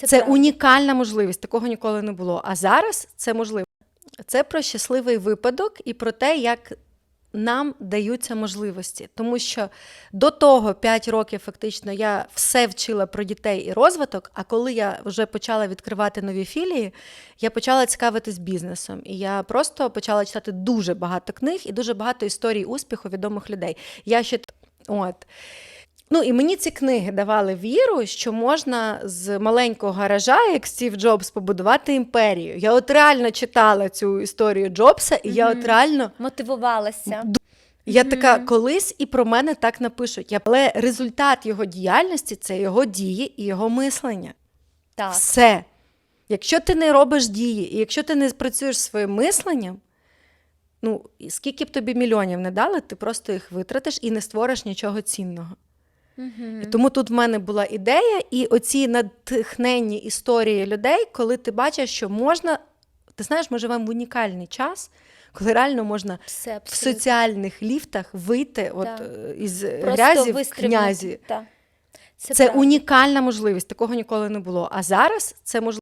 Це, Це унікальна можливість, такого ніколи не було. А зараз це можливо. Це про щасливий випадок і про те, як нам даються можливості. Тому що до того 5 років фактично я все вчила про дітей і розвиток. А коли я вже почала відкривати нові філії, я почала цікавитись бізнесом. І я просто почала читати дуже багато книг і дуже багато історій успіху відомих людей. Я ще от. Ну і мені ці книги давали віру, що можна з маленького гаража, як Стів Джобс, побудувати імперію. Я от реально читала цю історію Джобса, і я от реально Мотивувалася. я така колись і про мене так напишуть. Але результат його діяльності це його дії і його мислення. Так. Все. Якщо ти не робиш дії, і якщо ти не працюєш своїм мисленням, ну скільки б тобі мільйонів не дали, ти просто їх витратиш і не створиш нічого цінного. І тому тут в мене була ідея, і оці натхненні історії людей, коли ти бачиш, що можна. Ти знаєш, ми живемо в унікальний час, коли реально можна Все в соціальних ліфтах вийти от, е, із Просто грязі в князі. Так. Це, Це унікальна можливість, такого ніколи не було. А зараз це можливо.